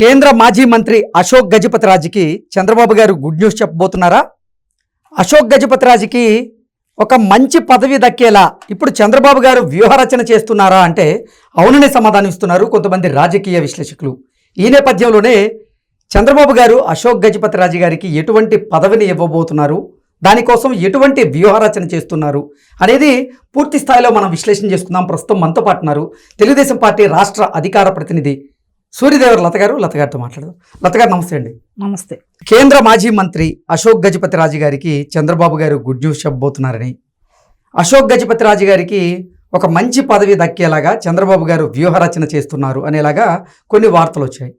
కేంద్ర మాజీ మంత్రి అశోక్ గజపతిరాజుకి చంద్రబాబు గారు గుడ్ న్యూస్ చెప్పబోతున్నారా? అశోక్ గజపతిరాజుకి ఒక మంచి పదవి దక్కేలా ఇప్పుడు చంద్రబాబు గారు వ్యూహరచన చేస్తున్నారా అంటే అవుననే సమాధానిస్తున్నారు కొంతమంది రాజకీయ విశ్లేషకులు. ఈ నేపథ్యంలోనే చంద్రబాబు గారు అశోక్ గజపతిరాజు గారికి ఎటువంటి పదవిని ఇవ్వబోతున్నారు? దానికోసం ఎటువంటి వ్యూహరచన చేస్తున్నారు? అనేది పూర్తి స్థాయిలో మనం విశ్లేషణ చేసుకుందాం. ప్రస్తుతం మనతో పాటున్నారు తెలుగుదేశం పార్టీ రాష్ట్ర అధికార ప్రతినిధి సూర్యదేవర్ లత గారు లత గారితో మాట్లాడదాం. లత గారు నమస్తే అండి. నమస్తే. కేంద్ర మాజీ మంత్రి అశోక్ గజపతిరాజు గారికి చంద్రబాబు గారు గుడ్ న్యూస్ చెప్పబోతున్నారని. అశోక్ గజపతిరాజు గారికి ఒక మంచి పదవి దక్కేలాగా చంద్రబాబు గారు వ్యూహరచన చేస్తున్నారు అనేలాగా కొన్ని వార్తలు వచ్చాయి.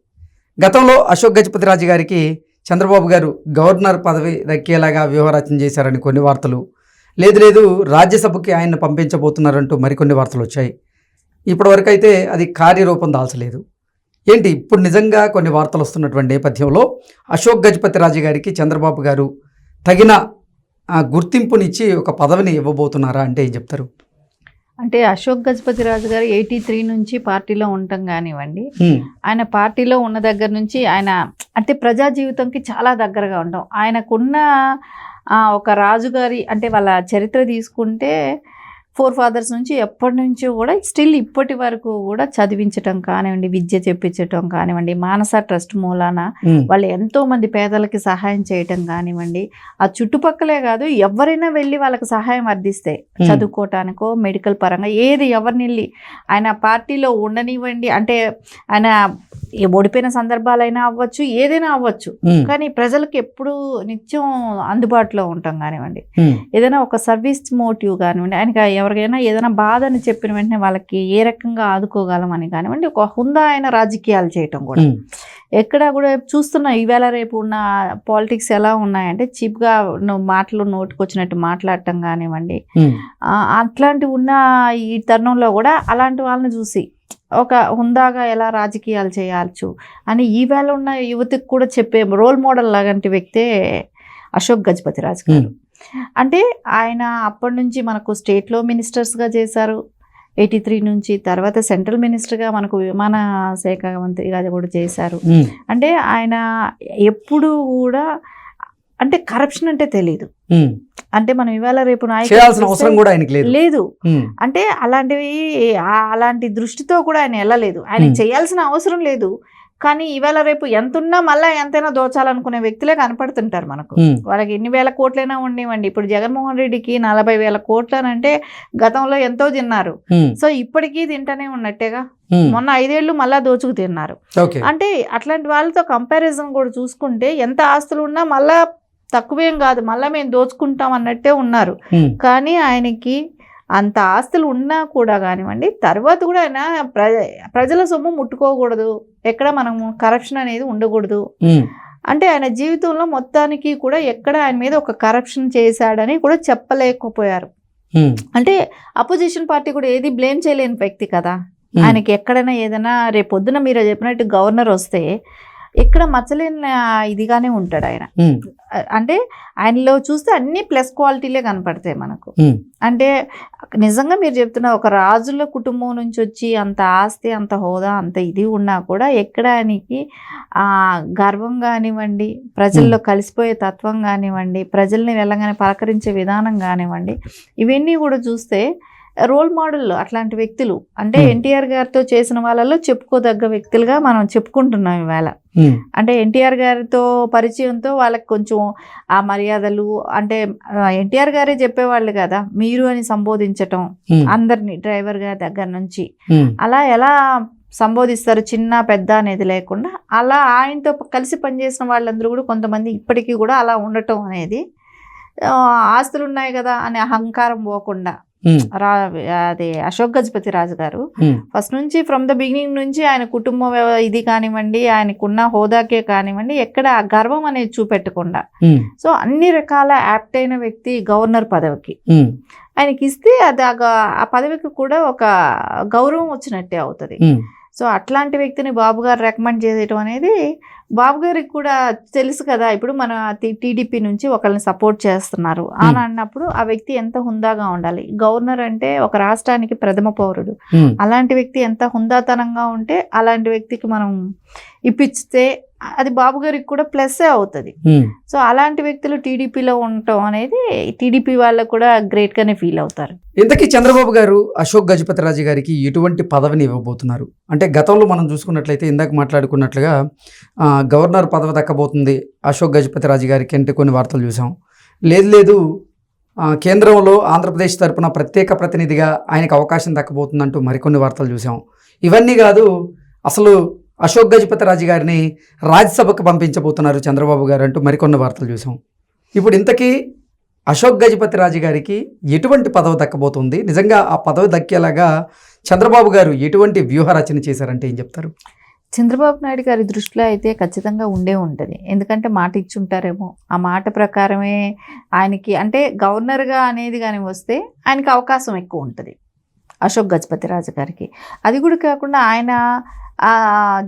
గతంలో అశోక్ గజపతిరాజు గారికి చంద్రబాబు గారు గవర్నర్ పదవి దక్కేలాగా వ్యూహరచన చేశారని కొన్ని వార్తలు. లేదు లేదు రాజ్యసభకి ఆయన్ని పంపించబోతున్నారంటూ మరికొన్ని వార్తలు వచ్చాయి. ఇప్పటివరకు అయితే అది కార్యరూపం దాల్చలేదు. ఏంటి? ఇప్పుడు నిజంగా కొన్ని వార్తలు వస్తున్నటువంటి నేపథ్యంలో అశోక్ గజపతిరాజు గారికి చంద్రబాబు గారు తగిన గుర్తింపునిచ్చి ఒక పదవిని ఇవ్వబోతున్నారా అంటే ఏం చెప్తారు? అంటే అశోక్ గజపతి రాజు గారు ఎయిటీ త్రీ నుంచి పార్టీలో ఉండటం కానివ్వండి ఆయన పార్టీలో ఉన్న దగ్గర నుంచి ఆయన అంటే ప్రజా జీవితంకి చాలా దగ్గరగా ఉండడం ఆయనకున్న ఒక రాజుగారి అంటే వాళ్ళ చరిత్ర తీసుకుంటే ఫోర్ ఫాదర్స్ నుంచి ఎప్పటి నుంచో కూడా స్టిల్ ఇప్పటి వరకు కూడా చదివించటం కానివ్వండి విద్య చెప్పించటం కానివ్వండి మానస ట్రస్ట్ మూలాన వాళ్ళు ఎంతో మంది పేదలకి సహాయం చేయటం కానివ్వండి ఆ చుట్టుపక్కలే కాదు ఎవరైనా వెళ్ళి వాళ్ళకి సహాయం Hmm. చదువుకోవటానికో మెడికల్ పరంగా ఏది ఎవరిని వెళ్ళి ఆయన పార్టీలో ఉండనివ్వండి అంటే ఆయన ఓడిపోయిన సందర్భాలైనా అవ్వచ్చు ఏదైనా అవ్వచ్చు కానీ ప్రజలకు ఎప్పుడు నిత్యం అందుబాటులో ఉంటాం కానివ్వండి. ఏదైనా ఒక సర్వీస్ మోటివ్ కానివ్వండి ఆయనకి ఎవరికైనా ఏదైనా బాధ అని చెప్పిన వెంటనే వాళ్ళకి ఏ రకంగా ఆదుకోగలమని కానివ్వండి ఒక హుందా అయిన రాజకీయాలు చేయటం కూడా. ఎక్కడ కూడా చూస్తున్నా ఈవేళ రేపు ఉన్న పాలిటిక్స్ ఎలా ఉన్నాయంటే చీప్గా మాటలు నోటుకొచ్చినట్టు మాట్లాడటం కానివ్వండి అట్లాంటివి ఉన్న ఈ తరుణంలో కూడా అలాంటి వాళ్ళని చూసి ఒక హుందాగా ఎలా రాజకీయాలు చేయవచ్చు అని ఈవేళ ఉన్న యువతికి కూడా చెప్పే రోల్ మోడల్ లాంటి వ్యక్తే అశోక్ గజపతి రాజు గారు అంటే ఆయన అప్పటి నుంచి మనకు స్టేట్లో మినిస్టర్స్గా చేశారు. ఎయిటీ త్రీ నుంచి తర్వాత సెంట్రల్ మినిస్టర్గా మనకు విమాన శాఖ మంత్రిగా కూడా చేశారు. అంటే ఆయన ఎప్పుడు కూడా అంటే కరప్షన్ అంటే తెలియదు. అంటే మనం ఇవాళ రేపు అవసరం కూడా ఆయనకి లేదు. లేదు. అంటే అలాంటివి అలాంటి దృష్టితో కూడా ఆయన వెళ్ళలేదు. ఆయన. చేయాల్సిన అవసరం లేదు. కానీ ఇవాళ రేపు ఎంత ఉన్నా మళ్ళీ ఎంతైనా దోచాలనుకునే వ్యక్తులే కనపడుతుంటారు మనకు. వాళ్ళకి ఎన్ని వేల కోట్లైనా ఉండేవండి ఇప్పుడు జగన్మోహన్ రెడ్డికి నలభై వేల కోట్లనంటే గతంలో ఎంతో తిన్నారు. సో ఇప్పటికీ తింటనే ఉన్నట్టేగా. మొన్న ఐదేళ్ళు మళ్ళా దోచుకు తిన్నారు. అంటే అట్లాంటి వాళ్ళతో కంపారిజన్ కూడా చూసుకుంటే ఎంత ఆస్తులు ఉన్నా మళ్ళా తక్కువేం కాదు. మళ్ళీ మేము దోచుకుంటాం అన్నట్టే ఉన్నారు. కానీ ఆయనకి అంత ఆస్తులు ఉన్నా కూడా కానివ్వండి తర్వాత కూడా ఆయన ప్రజ ప్రజల సొమ్ము ముట్టుకోకూడదు. ఎక్కడ మనము కరప్షన్ అనేది ఉండకూడదు. అంటే ఆయన జీవితంలో మొత్తానికి కూడా ఎక్కడ ఆయన మీద ఒక కరప్షన్ చేశాడని కూడా చెప్పలేకపోయారు. అంటే అపోజిషన్ పార్టీ కూడా ఏది బ్లేమ్ చేయలేని వ్యక్తి కదా. ఆయనకి ఎక్కడైనా ఏదైనా రేపు పొద్దున మీరు చెప్పినట్టు గవర్నర్ వస్తే ఎక్కడ మచ్చలేని ఇదిగానే ఉంటాడు ఆయన. అంటే ఆయనలో చూస్తే అన్ని ప్లస్ క్వాలిటీలే కనపడతాయి మనకు. అంటే నిజంగా మీరు చెప్తున్న ఒక రాజుల కుటుంబం నుంచి వచ్చి అంత ఆస్తి అంత హోదా అంత ఇది ఉన్నా కూడా ఎక్కడ ఆయనకి ఆ గర్వం కానివ్వండి ప్రజల్లో కలిసిపోయే తత్వం కానివ్వండి ప్రజల్ని వెళ్ళగానే పలకరించే విధానం కానివ్వండి ఇవన్నీ కూడా చూస్తే రోల్ మోడల్ అట్లాంటి వ్యక్తులు. అంటే Hmm. ఎన్టీఆర్ గారితో చేసిన వాళ్ళలో చెప్పుకోదగ్గ వ్యక్తులుగా మనం చెప్పుకుంటున్నాం ఇవాళ. హ్మ్, అంటే ఎన్టీఆర్ గారితో పరిచయంతో వాళ్ళకి కొంచెం ఆ మర్యాదలు అంటే ఎన్టీఆర్ గారే చెప్పేవాళ్ళు కదా మీరు అని సంబోధించటం హ్మ్, అందరినీ డ్రైవర్ గారి దగ్గర నుంచి. అలా ఎలా సంబోధిస్తారు చిన్న పెద్ద అనేది లేకుండా అలా ఆయనతో కలిసి పనిచేసిన వాళ్ళందరూ కూడా కొంతమంది ఇప్పటికీ కూడా అలా ఉండటం అనేది ఆస్తులు ఉన్నాయి కదా అనే అహంకారం పోకుండా. రా అదే అశోక్ గజపతి రాజు గారు. ఫస్ట్ నుంచి ఫ్రమ్ ద బిగినింగ్ నుంచి ఆయన కుటుంబ ఇది కానివ్వండి ఆయనకున్న హోదాకే కానివ్వండి ఎక్కడ ఆ గర్వం అనేది చూపెట్టకుండా. సో అన్ని రకాల యాప్ట్ అయిన వ్యక్తి గవర్నర్ పదవికి. ఆయనకి ఇస్తే అది ఆ పదవికి కూడా ఒక గౌరవం వచ్చినట్టే అవుతుంది. సో అట్లాంటి వ్యక్తిని బాబు గారు రికమెండ్ చేయడం అనేది బాబు గారికి కూడా తెలుసు కదా ఇప్పుడు మన టీడీపీ నుంచి ఒకరిని సపోర్ట్ చేస్తున్నారు. అని అన్నప్పుడు ఆ వ్యక్తి ఎంత హుందాగా ఉండాలి? గవర్నర్ అంటే ఒక రాష్ట్రానికి ప్రథమ పౌరుడు. అలాంటి వ్యక్తి ఎంత హుందాతనంగా ఉంటే అలాంటి వ్యక్తికి మనం ఇప్పిస్తే అది బాబు గారికి కూడా ప్లస్సే అవుతుంది. సో అలాంటి వ్యక్తులు టీడీపీలో ఉండటం అనేది టీడీపీ వాళ్ళకు కూడా గ్రేట్గానే ఫీల్ అవుతారు. ఇంతకీ చంద్రబాబు గారు అశోక్ గజపతిరాజు గారికి ఎటువంటి పదవిని ఇవ్వబోతున్నారు? అంటే గతంలో మనం చూసుకున్నట్లయితే ఇందాక మాట్లాడుకున్నట్లుగా గవర్నర్ పదవి దక్కబోతుంది అశోక్ గజపతిరాజు గారికి అంటే కొన్ని వార్తలు చూసాం. లేదు లేదు కేంద్రంలో ఆంధ్రప్రదేశ్ తరపున ప్రత్యేక ప్రతినిధిగా ఆయనకు అవకాశం దక్కబోతుందంటూ మరికొన్ని వార్తలు చూసాం. ఇవన్నీ కాదు అసలు అశోక్ గజపతిరాజు గారిని రాజ్యసభకు పంపించబోతున్నారు చంద్రబాబు గారు అంటూ మరికొన్ని వార్తలు చూసాం ఇప్పుడు ఇంతకీ అశోక్ గజపతి రాజు గారికి ఎటువంటి పదవి దక్కబోతుంది? నిజంగా ఆ పదవి దక్కేలాగా చంద్రబాబు గారు ఎటువంటి వ్యూహ రచన చేశారంటే ఏం చెప్తారు? చంద్రబాబు నాయుడు గారి దృష్టిలో అయితే ఖచ్చితంగా ఉండే ఉంటుంది. ఎందుకంటే మాట ఇచ్చుంటారేమో. ఆ మాట ప్రకారమే ఆయనకి అంటే గవర్నర్గా అనేది కానీ వస్తే ఆయనకి అవకాశం ఎక్కువ ఉంటుంది. అశోక్ గజపతి రాజు గారికి. అది కూడా కాకుండా ఆయన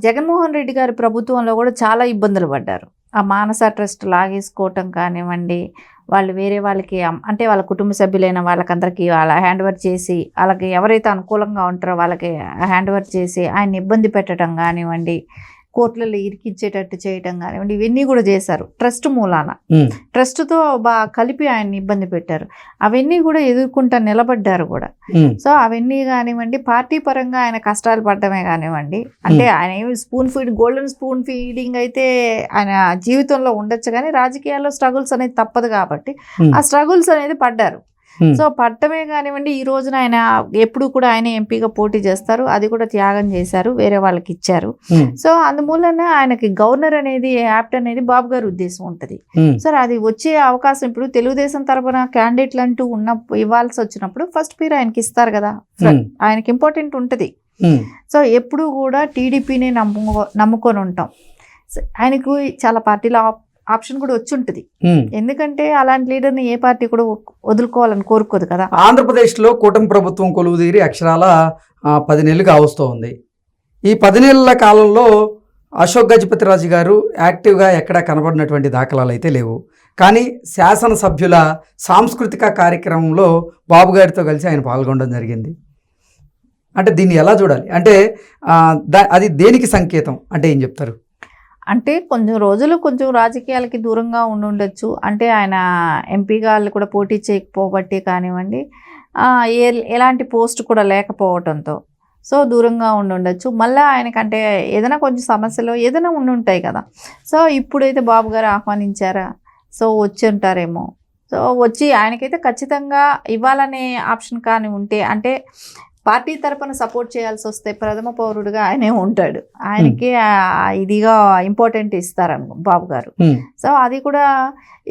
జగన్మోహన్ రెడ్డి గారి ప్రభుత్వంలో కూడా చాలా ఇబ్బందులు పడ్డారు. ఆ మానస ట్రస్ట్ లాగేసుకోవటం కానివ్వండి వాళ్ళు వేరే వాళ్ళకి అంటే వాళ్ళ కుటుంబ సభ్యులైన వాళ్ళకందరికీ వాళ్ళ హ్యాండ్ ఓవర్ చేసి వాళ్ళకి ఎవరైతే అనుకూలంగా ఉంటారో వాళ్ళకి హ్యాండ్ ఓవర్ చేసి ఆయన ఇబ్బంది పెట్టడం కానివ్వండి కోర్టులలో ఇరికిచ్చేటట్టు చేయటం కానివ్వండి ఇవన్నీ కూడా చేశారు. ట్రస్ట్ మూలాన. ట్రస్ట్తో బాగా కలిపి ఆయన్ని ఇబ్బంది పెట్టారు. అవన్నీ కూడా ఎదుర్కొంటా నిలబడ్డారు కూడా. సో అవన్నీ కానివ్వండి పార్టీ పరంగా ఆయన కష్టాలు పడటమే కానివ్వండి అంటే ఆయన ఏమి spoon feed golden spoon feeding అయితే ఆయన జీవితంలో ఉండొచ్చు కానీ రాజకీయాల్లో స్ట్రగుల్స్ అనేది తప్పదు కాబట్టి ఆ స్ట్రగుల్స్ అనేది పడ్డారు. సో పట్టమే కానివ్వండి ఈ రోజున ఆయన ఎప్పుడు కూడా ఆయన ఎంపీగా పోటీ చేస్తారు. అది కూడా త్యాగం చేశారు వేరే వాళ్ళకి ఇచ్చారు. సో అందుమూలన ఆయనకి గవర్నర్ అనేది యాప్ట్ అనేది బాబు గారి ఉద్దేశం ఉంటుంది. సార్ అది వచ్చే అవకాశం ఇప్పుడు తెలుగుదేశం తరపున క్యాండిడేట్లు అంటూ ఉన్న ఇవ్వాల్సి వచ్చినప్పుడు ఫస్ట్ పీర్ ఆయనకి ఇస్తారు కదా. ఆయనకి ఇంపార్టెంట్ ఉంటుంది. సో ఎప్పుడు కూడా టీడీపీని నమ్ము నమ్ముకొని ఉంటాం. ఆయనకు చాలా పార్టీల ఆప్షన్ కూడా వచ్చి ఉంటుంది. ఎందుకంటే అలాంటి లీడర్ని ఏ పార్టీ కూడా వదులుకోవాలని కోరుకోదు కదా. ఆంధ్రప్రదేశ్లో కూటమి ప్రభుత్వం కొలువు తీరి అక్షరాల పది నెలలు కావస్తూ ఉంది. ఈ పది నెలల కాలంలో అశోక్ గజపతి రాజు గారు యాక్టివ్గా ఎక్కడా కనబడినటువంటి దాఖలాలు అయితే లేవు. కానీ శాసనసభ్యుల సాంస్కృతిక కార్యక్రమంలో బాబు గారితో కలిసి ఆయన పాల్గొనడం జరిగింది. అంటే దీన్ని ఎలా చూడాలి? అంటే అది దేనికి సంకేతం? అంటే ఏం చెప్తారు? అంటే కొంచెం రోజులు కొంచెం రాజకీయాలకి దూరంగా ఉండుండొచ్చు. అంటే ఆయన ఎంపీగా వాళ్ళు కూడా పోటీ చేయకపోబట్టి కానివ్వండి ఏ ఎలాంటి పోస్ట్ కూడా లేకపోవడంతో సో దూరంగా ఉండుండొచ్చు. మళ్ళీ ఆయనకంటే ఏదైనా కొంచెం సమస్యలు ఏదైనా ఉండి ఉంటాయి కదా. సో ఇప్పుడైతే బాబు గారు ఆహ్వానించారా? సో వచ్చి ఉంటారేమో. సో వచ్చి ఆయనకైతే ఖచ్చితంగా ఇవ్వాలనే ఆప్షన్ కానీ ఉంటే అంటే పార్టీ తరపున సపోర్ట్ చేయాల్సి వస్తే ప్రథమ పౌరుడుగా ఆయనే ఉంటాడు. ఆయనకి ఇదిగా ఇంపార్టెంట్ ఇస్తారను బాబు గారు. సో అది కూడా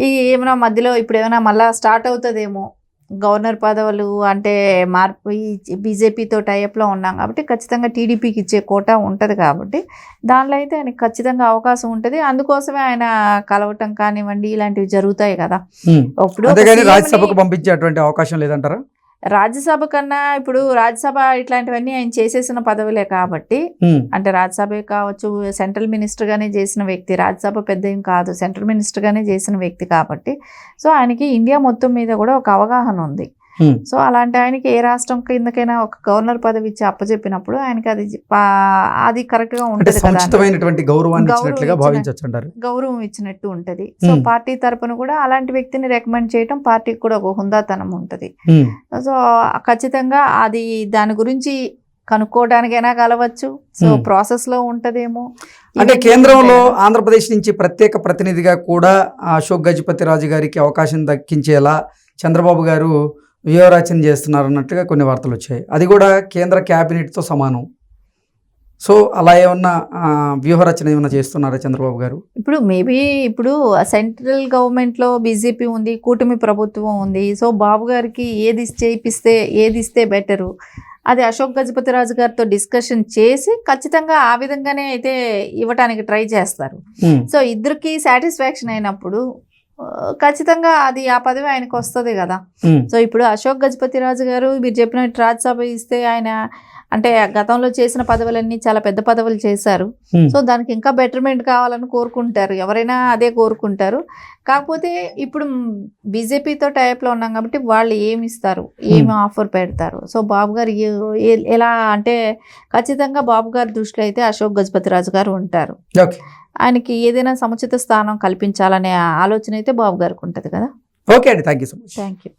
ఈ ఏమైనా మధ్యలో ఇప్పుడు ఏమైనా మళ్ళీ స్టార్ట్ అవుతుందేమో. గవర్నర్ పదవులు అంటే మార్పు బీజేపీతో టైప్లో ఉన్నాం కాబట్టి ఖచ్చితంగా టీడీపీకి ఇచ్చే కోటా ఉంటుంది కాబట్టి దానిలో అయితే ఆయనకి ఖచ్చితంగా అవకాశం ఉంటుంది. అందుకోసమే ఆయన కలవటం కానివ్వండి ఇలాంటివి జరుగుతాయి కదా. ఇప్పుడు రాజ్యసభకు పంపించేటువంటి అవకాశం లేదంటారా? రాజ్యసభ కన్నా ఇప్పుడు రాజ్యసభ ఇట్లాంటివన్నీ ఆయన చేసేసిన పదవులే కాబట్టి అంటే రాజ్యసభ కావచ్చు సెంట్రల్ మినిస్టర్గానే చేసిన వ్యక్తి రాజ్యసభ పెద్ద ఏం కాదు సెంట్రల్ మినిస్టర్గానే చేసిన వ్యక్తి కాబట్టి సో ఆయనకి ఇండియా మొత్తం మీద కూడా ఒక అవగాహన ఉంది. సో అలాంటి ఆయనకి ఏ రాష్ట్రం కిందకైనా ఒక గవర్నర్ పదవి ఇచ్చి అప్పచెప్పినప్పుడు ఆయనకి అది అది కరెక్ట్గా అంటే ఉంటుంది గౌరవం ఇచ్చినట్టు ఉంటుంది. సో. పార్టీ తరపున కూడా అలాంటి వ్యక్తిని రికమెండ్ చేయటం పార్టీకి కూడా ఒక హుందాతనం ఉంటుంది. సో ఖచ్చితంగా అది దాని గురించి కనుక్కోవడానికైనా కలవచ్చు. సో. ప్రాసెస్లో ఉంటదేమో. అంటే కేంద్రంలో. ఆంధ్రప్రదేశ్ నుంచి ప్రత్యేక ప్రతినిధిగా కూడా అశోక్ గజపతి రాజు గారికి అవకాశం దక్కించేలా చంద్రబాబు గారు వ్యూహరచన చేస్తున్నారు అన్నట్టుగా కొన్ని వార్తలు వచ్చాయి. అది కూడా కేంద్ర క్యాబినెట్తో సమానం. సో అలా ఏమన్నా వ్యూహరచన ఏమన్నా చేస్తున్నారా చంద్రబాబు గారు? ఇప్పుడు మేబీ ఇప్పుడు సెంట్రల్ గవర్నమెంట్లో బీజేపీ ఉంది కూటమి ప్రభుత్వం ఉంది. సో బాబు గారికి ఏది చేయిస్తే ఏది ఇస్తే బెటరు? అది అశోక్ గజపతి రాజు గారితో డిస్కషన్ చేసి ఖచ్చితంగా ఆ విధంగానే అయితే ఇవ్వటానికి ట్రై చేస్తారు. సో ఇద్దరికి సాటిస్ఫాక్షన్ అయినప్పుడు ఖచ్చితంగా అది ఆ పదవి ఆయనకు వస్తుంది కదా. సో ఇప్పుడు అశోక్ గజపతి రాజు గారు మీరు చెప్పినట్టు రాజ్యసభ ఇస్తే ఆయన అంటే గతంలో చేసిన పదవులన్నీ చాలా పెద్ద పదవులు చేశారు. సో దానికి ఇంకా బెటర్మెంట్ కావాలని కోరుకుంటారు. ఎవరైనా అదే కోరుకుంటారు. కాకపోతే ఇప్పుడు బీజేపీతో టైప్లో ఉన్నాం కాబట్టి వాళ్ళు ఏమి ఇస్తారు? ఏమి ఆఫర్ పెడతారు? సో బాబు గారు ఎలా అంటే ఖచ్చితంగా బాబు గారి దృష్టిలో అయితే అశోక్ గజపతి రాజు గారు ఉంటారు. ఆయనకి ఏదైనా సముచిత స్థానం కల్పించాలనే ఆలోచన అయితే బాబు గారికి ఉంటుంది కదా. ఓకే అండి. Thank you so much. Thank you